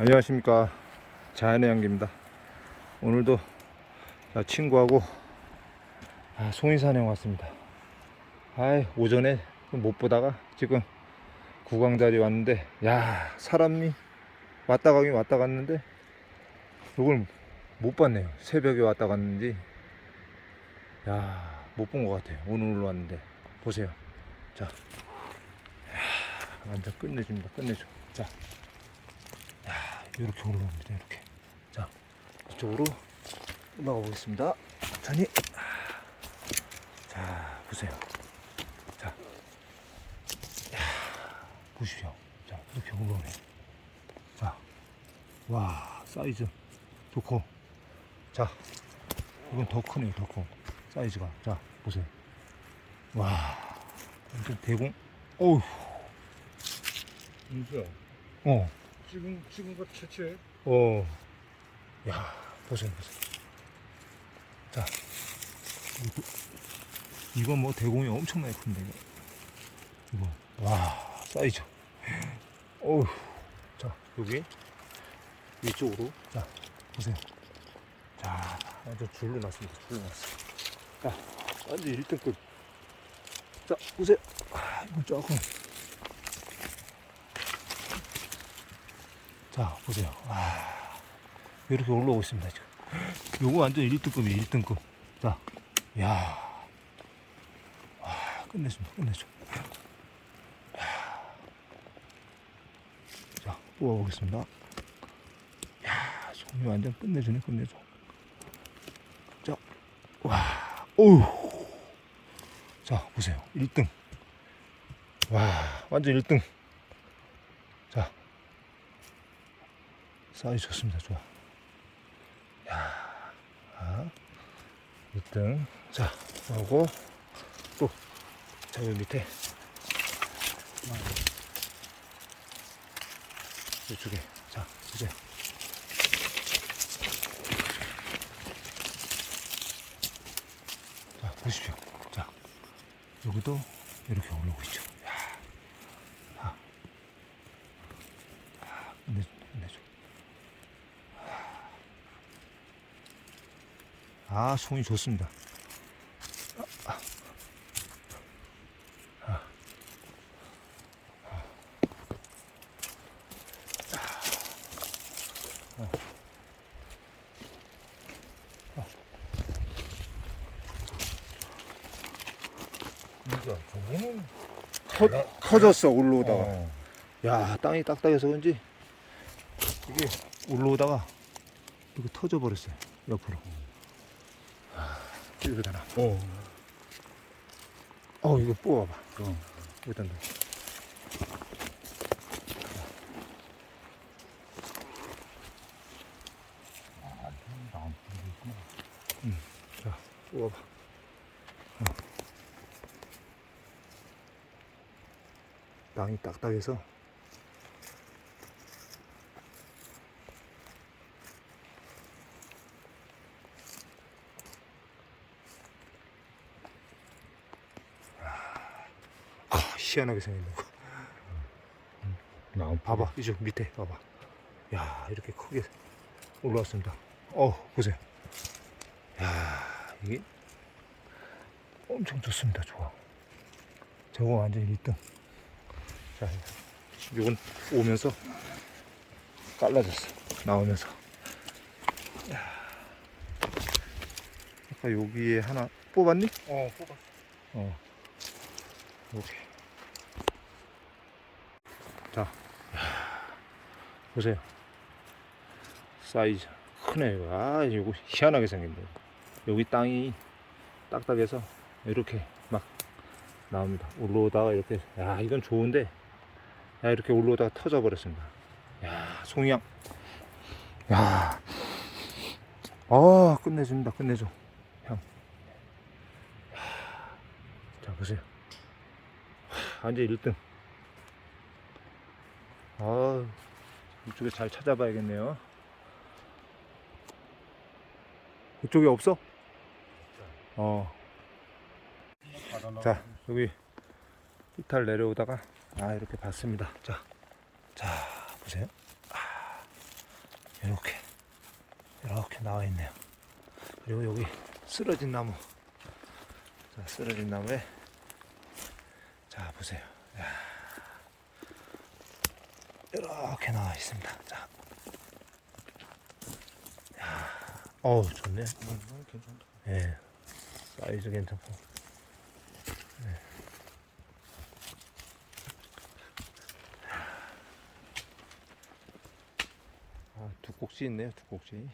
안녕하십니까. 자연의 향기입니다. 오늘도 자, 친구하고 아, 송이산에 왔습니다. 아 오전에 못 보다가 지금 구강자리 왔는데 야 사람이 왔다 가긴 왔다 갔는데 이걸 못 봤네요. 새벽에 왔다 갔는지. 야 못 본 것 같아요. 오늘 왔는데. 보세요. 자. 야, 완전 끝내줍니다. 끝내줘. 자. 야, 이렇게 올라옵니다. 이렇게. 자, 이쪽으로 올라가 보겠습니다. 천천히. 자, 보세요. 자, 야, 보십시오. 자, 이렇게 올라오네. 자, 와, 사이즈 좋고. 자, 이건 더 크네요, 더 커. 사이즈가. 자, 보세요. 와, 완전 대공. 어우, 인수야. 어. 지금 지금과 채채. 어, 야, 보세요, 보세요. 자, 이거, 이거 뭐 대공이 엄청나게 큰데, 이거. 이거, 와, 사이즈. 어우, 자, 여기, 이쪽으로, 자, 보세요. 자, 완전 줄로 났습니다, 줄로 났어. 자, 완전 1등급. 자, 보세요. 아, 이건 조금. 자, 보세요. 와, 이렇게 올라오고 있습니다, 지금. 요거 완전 1등급이에요, 1등급. 자, 야 와, 끝내줍니다, 끝내줘. 자, 뽑아보겠습니다. 야 손이 완전 끝내주네, 끝내줘. 자, 와, 오우. 자, 보세요. 1등. 와, 완전 1등. 자, 사이즈 좋습니다. 좋아. 야, 아, 1등. 자, 하고 또, 자, 여기 밑에. 이쪽에. 자, 보세요. 자, 보십시오. 자, 여기도 이렇게 올라오고 있죠. 야, 아, 아, 끝내, 끝내줘. 아, 송이 좋습니다. 아, 아. 아. 아. 아. 저거는 커, 커졌어 올라오다가 어. 야 땅이 딱딱해서 그런지 이게 올라오다가 이렇게 터져 버렸어요 옆으로 아, 이거 되나 어. 어 이거 뽑아봐 어. 일단 너. 자 뽑아봐 어. 땅이 딱딱해서 아 희한하게 생겼네 이거. 나안 봐봐 이쪽 밑에 봐봐 야 이렇게 크게 올라왔습니다 어 보세요 야 이게 엄청 좋습니다 좋아 저거 완전 1등 자 이건 오면서 깔라졌어 나오면서 야. 아까 여기에 하나 뽑았니? 어, 뽑았어. 어. 오케이. 자, 야, 보세요. 사이즈 크네요. 아, 이거 희한하게 생겼네. 여기 땅이 딱딱해서 이렇게 막 나옵니다. 올라오다가 이렇게, 야, 이건 좋은데, 야, 이렇게 올라오다가 터져 버렸습니다. 야, 송이양. 야, 아, 끝내줍니다. 끝내줘. 향. 자, 보세요. 완전 1등. 아, 이쪽에 잘 찾아봐야겠네요. 이쪽에 없어? 어. 자, 여기 이탈 내려오다가 아 이렇게 봤습니다. 자, 자 보세요. 아, 이렇게 이렇게 나와 있네요. 그리고 여기 쓰러진 나무. 자, 쓰러진 나무에 자 보세요. 야. 이렇게 나와 있습니다. 자, 야, 어우 좋네. 예, 사이즈 괜찮고. 네. 아, 두 꼭지 있네요, 두 꼭지.